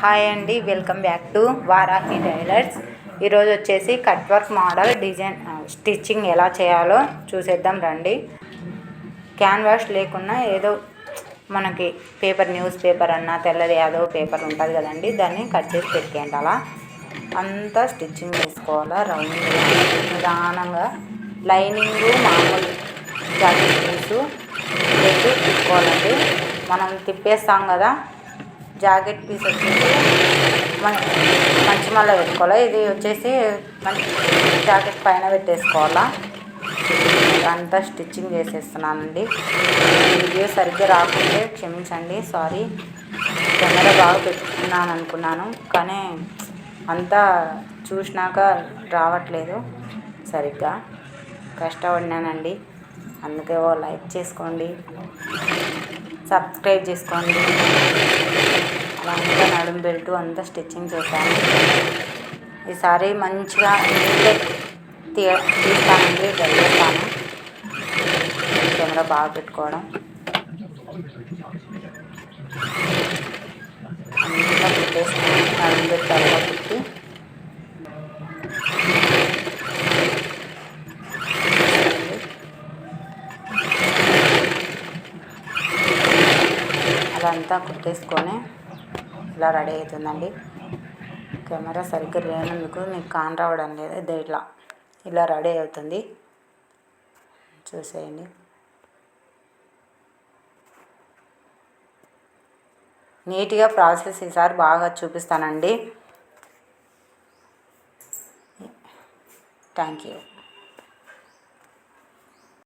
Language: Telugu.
హాయ్ అండి welcome back to Varahi tailors. ఈరోజు వచ్చేసి cut work model design stitching ఎలా చేయాలో చూసేద్దాం రండి. క్యాన్వాస్ లేకున్నా ఏదో మనకి పేపర్ న్యూస్ పేపర్ అన్నా తెల్లది ఏదో పేపర్ ఉంటుంది కదండి దాన్ని కట్ చేసి పెట్టేయండి అలా. అంతా స్టిచ్చింగ్ చేసుకోవాలా రౌండ్ నిదానంగా. లైనింగ్ మామూలు జాకెట్ పీసు పెట్టి తిప్పుకోవాలండి మనం తిప్పేస్తాం కదా జాకెట్ పీస్ వచ్చేసి మన మంచి మళ్ళీ పెట్టుకోవాలి? ఇది వచ్చేసి మంచి జాకెట్ పైన పెట్టేసుకోవాలా? అంతా స్టిచ్చింగ్ చేసేస్తున్నానండి. వీడియో సరిగ్గా రాకుంటే క్షమించండి. సారీ. కెమెరా బాగా పెట్టుకున్నాను అనుకున్నాను కానీ అంతా చూసినాక రావట్లేదు సరిగ్గా. కష్టపడినానండి. అందుకే ఓ లైక్ చేసుకోండి. సబ్స్క్రైబ్ చేసుకోండి. అంతా నడుము బెల్ట్ అంతా స్టిచ్చింగ్ చేశాను. ఈసారి మంచిగా నీట్గా తీ తీస్తానండి వెళ్ళేస్తాను కెమెరా బాగా పెట్టుకోవడం. అంతా పెట్టేస్తాను నడుము బెల్ట్ అలా పెట్టి అదంతా కుట్టేసుకొని ఇలా రెడీ అవుతుందండి. కెమెరా సరిగ్గా లేనందుకు మీకు కాన్ రావడం లేదు. ఇది ఇట్లా ఇలా రెడీ అవుతుంది. చూసేయండి. నీట్గా ప్రాసెస్ ఈసారి బాగా చూపిస్తానండి. Thank you.